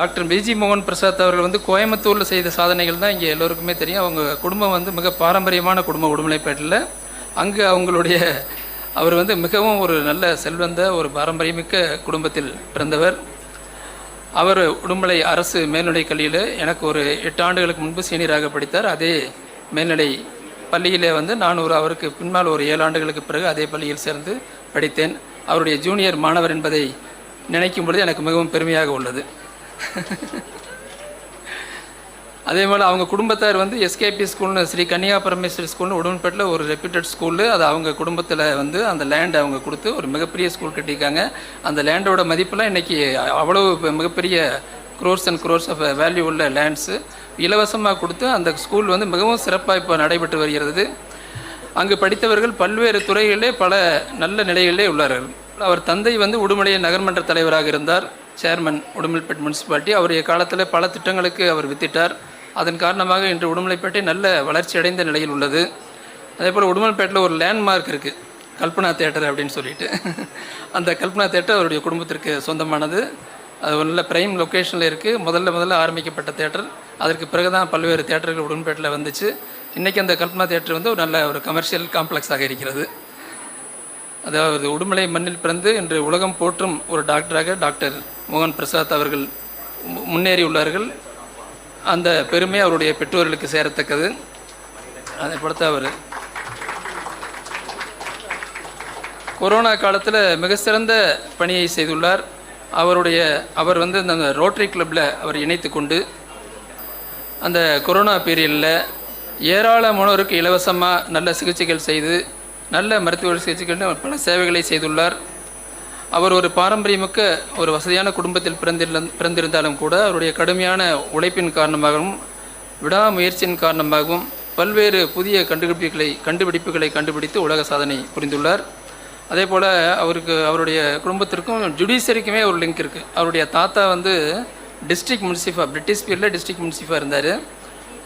Doctor PG மோகன் பிரசாத் அவர்கள் வந்து கோயம்புத்தூரில் செய்த சாதனைகள் தான் இங்கே எல்லோருக்குமே தெரியும். அவங்க குடும்பம் வந்து மிக பாரம்பரியமான குடும்பம் உடுமலைப்பேட்டில் அங்கு அவங்களுடைய அவர் வந்து மிகவும் ஒரு நல்ல செல்வந்த ஒரு பாரம்பரியமிக்க குடும்பத்தில் பிறந்தவர். அவர் உடுமலை அரசு மேல்நிலைக் கல்வியில் எனக்கு ஒரு எட்டு ஆண்டுகளுக்கு முன்பு சீனியராக படித்தார். அதே மேல்நிலை பள்ளியிலே வந்து நான் ஒரு அவருக்கு பின்னால் ஒரு ஏழு ஆண்டுகளுக்கு பிறகு அதே பள்ளியில் சேர்ந்து படித்தேன். அவருடைய ஜூனியர் மாணவர் என்பதை நினைக்கும் பொழுது எனக்கு மிகவும் பெருமையாக உள்ளது. அதே போல் அவங்க குடும்பத்தார் வந்து எஸ்கேபி ஸ்கூல்னு ஸ்ரீ கன்னியா பரமேஸ்வரி ஸ்கூல்னு உடன்பேட்டில் ஒரு ரெப்யூட்டட் ஸ்கூலு அது அவங்க குடும்பத்தில் வந்து அந்த லேண்ட் அவங்க கொடுத்து ஒரு மிகப்பெரிய ஸ்கூல் கட்டியிருக்காங்க. அந்த லேண்டோட மதிப்பெலாம் இன்றைக்கி அவ்வளோ மிகப்பெரிய crores and crores of value உள்ள லேண்ட்ஸு இலவசமாக கொடுத்து அந்த ஸ்கூல் வந்து மிகவும் சிறப்பாக இப்போ நடைபெற்று வருகிறது. அங்கு படித்தவர்கள் பல்வேறு துறைகளிலே பல நல்ல நிலைகளிலே உள்ளார்கள். அவர் தந்தை வந்து உடுமலை நகர்மன்ற தலைவராக இருந்தார். Chairman Udumalaipet municipality. அவருடைய காலத்தில் பல திட்டங்களுக்கு அவர் வித்திட்டார். அதன் காரணமாக இன்று உடுமலைப்பேட்டை நல்ல வளர்ச்சி அடைந்த நிலையில் உள்ளது. அதே போல் உடுமலைப்பேட்டில் ஒரு லேண்ட்மார்க் இருக்குது கல்பனா தேட்டர் அப்படின்னு சொல்லிட்டு. அந்த கல்பனா தேட்டர் அவருடைய குடும்பத்திற்கு சொந்தமானது. அது ஒரு நல்ல பிரைம் லொக்கேஷனில் இருக்குது முதல்ல முதல்ல ஆரம்பிக்கப்பட்ட தேட்டர் அதற்கு பிறகு தான் பல்வேறு தேட்டர்கள் உடன்பேட்டில் வந்துச்சு. இன்றைக்கி அந்த கல்பனா தேட்டர் வந்து ஒரு நல்ல ஒரு கமர்ஷியல் காம்ப்ளெக்ஸாக இருக்கிறது. அதாவது உடுமலை மண்ணில் பிறந்து இன்று உலகம் போற்றும் ஒரு டாக்டராக டாக்டர் மோகன் பிரசாத் அவர்கள் மு- அந்த பெருமை அவருடைய பெற்றோர்களுக்கு சேரத்தக்கது. அதை பொறுத்த அவர் கொரோனா காலத்தில் மிக சிறந்த பணியை செய்துள்ளார். அவருடைய அவர் வந்து அந்த ரோட்டரி கிளப்பில் அவர் இணைத்து கொண்டு அந்த கொரோனா பீரியடில் ஏராளமானோருக்கு இலவசமாக நல்ல சிகிச்சைகள் செய்து நல்ல மருத்துவ சிகிச்சைகள் பல சேவைகளை செய்துள்ளார். அவர் ஒரு பாரம்பரியமிக்க ஒரு வசதியான குடும்பத்தில் பிறந்திருந்த பிறந்திருந்தாலும் கூட அவருடைய கடுமையான உழைப்பின் காரணமாகவும் விடாமுயற்சியின் காரணமாகவும் பல்வேறு புதிய கண்டுபிடிப்புகளை கண்டுபிடிப்புகளை கண்டுபிடித்து உலக சாதனை புரிந்துள்ளார். அதே போல் அவருக்கு அவருடைய குடும்பத்திற்கும் ஜுடிஷியரிக்குமே ஒரு லிங்க் இருக்குது அவருடைய தாத்தா வந்து டிஸ்ட்ரிக்ட் முன்சிஃபா பிரிட்டிஷ் பீரியடில் டிஸ்ட்ரிக்ட் முன்சிஃபாக இருந்தார்.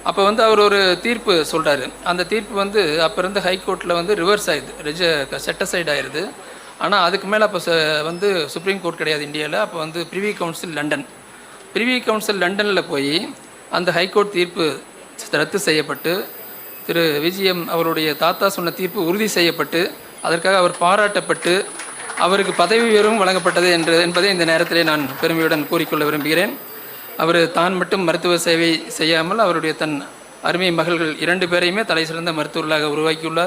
அப்போ வந்து அவர் ஒரு தீர்ப்பு சொல்கிறாரு அந்த தீர்ப்பு வந்து அப்போ இருந்த ஹைகோர்ட்டில் வந்து ரிவர்ஸ் ஆயிடுது. ரிஜ செட்டசைட் ஆயிடுது ஆனால் அதுக்கு மேலே அப்போ ச- வந்து சுப்ரீம் கோர்ட் கிடையாது இந்தியாவில் அப்போ வந்து privy council London privy council லண்டனில் போய் அந்த ஹைகோர்ட் தீர்ப்பு ரத்து செய்யப்பட்டு திரு விஜயம் அவருடைய தாத்தா சொன்ன தீர்ப்பு உறுதி செய்யப்பட்டு அதற்காக அவர் பாராட்டப்பட்டு அவருக்கு பதவி உயர்வும் வழங்கப்பட்டது என்று என்பதை இந்த நேரத்திலே நான் பெருமையுடன் கூறிக்கொள்ள விரும்புகிறேன். அவர் தான் மட்டும் மருத்துவ சேவை செய்யாமல் அவருடைய தன் அருமை மகள்கள் இரண்டு பேரையுமே தலை சிறந்த மருத்துவர்களாக உருவாக்கியுள்ளார்.